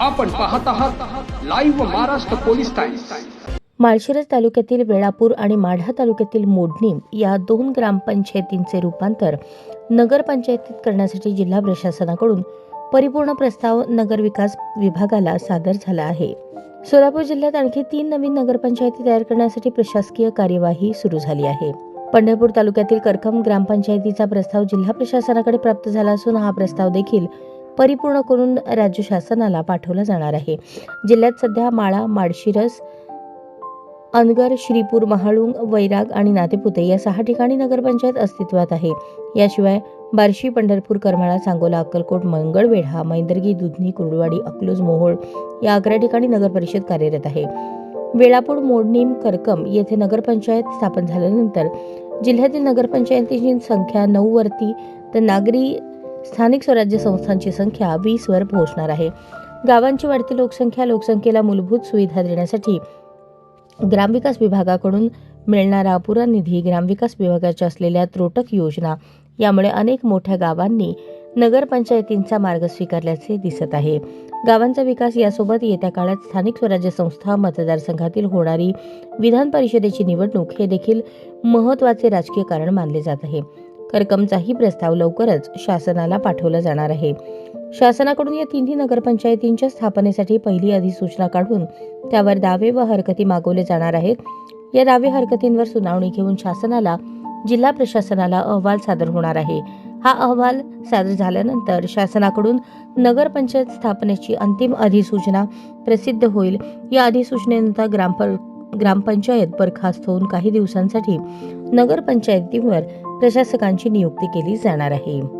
आपण पाहत आहात live Maharashtra police times Malshiras तालुक्यातील वेळापूर आणि माढा तालुक्यातील मोडणी या दोन ग्रामपंचायतींचे रूपांतर नगरपंचायतीत करण्यासाठी जिल्हा प्रशासनाकडून परिपूर्ण प्रस्ताव नगरविकास विभागाला सादर झाला आहे. सोलापूर जिल्ह्यात आणखी तीन नवीन नगरपंचायती तयार करण्यासाठी प्रशासकीय कार्यवाही सुरू झाली आहे. पंढरपूर तालुक्यातील करकम ग्रामपंचायतीचा प्रस्ताव जिल्हा प्रशासनाकडे प्राप्त झाला असून हा प्रस्ताव देखील परिपूर्ण करून राज्य शासनाला पाठवला जाणार आहे. जिल्ह्यात सध्या माळा माळशिरस अनगर श्रीपूर महाळुंग वैराग आणि नातेपुते या सहा ठिकाणी नगरपंचायत अस्तित्वात आहे. याशिवाय बार्शी पंढरपूर करमाळा सांगोला अक्कलकोट मंगळवेढा मैंदर्गी दुधनी कुर्डवाडी अकलूज मोहोळ या अकरा ठिकाणी नगरपरिषद कार्यरत आहे. वेळापूर मोडणीम करकम येथे नगरपंचायत स्थापन झाल्यानंतर जिल्ह्यातील नगरपंचायतींची संख्या नऊ वरती तर नागरी स्थानिक स्वराज्य संस्थांची संख्या वीस वर पोहोचणार आहे. गावांची वाढती लोकसंख्या लोकसंख्येला मूलभूत सुविधा देण्यासाठी ग्रामविकास विभागाकडून मिळणारा अपुरा निधी ग्रामविकास विभागाच्या असलेल्या त्रोटक योजना. यामुळे अनेक मोठ्या गावांनी नगरपंचायतींचा मार्ग स्वीकारल्याचे दिसत आहे. गावांचा विकास यासोबत येत्या काळात स्थानिक स्वराज्य संस्था मतदारसंघातील होणारी विधान परिषदेची निवडणूक हे देखील महत्त्वाचे राजकीय कारण मानले जात आहे. करकमचाही प्रस्ताव लवकरच शासनाला पाठवला जाणार आहे. शासनाकडून या तिन्ही नगरपंचायतींच्या स्थापनेसाठी पहिली अधिसूचना काढून त्यावर दावे व हरकती मागवले जाणार आहेत. या दावे हरकतींवर सुनावणी घेऊन शासनाला जिल्हा प्रशासनाला अहवाल सादर होणार आहे. हा अहवाल सादर झाल्यानंतर शासनाकडून नगरपंचायत स्थापनेची अंतिम अधिसूचना प्रसिद्ध होईल. या अधिसूचनेनंतर ग्रामप ग्रामपंचायत बरखास्त होऊन काही दिवसांसाठी नगरपंचायतीवर प्रशासकांची नियुक्ती केली जाणार आहे.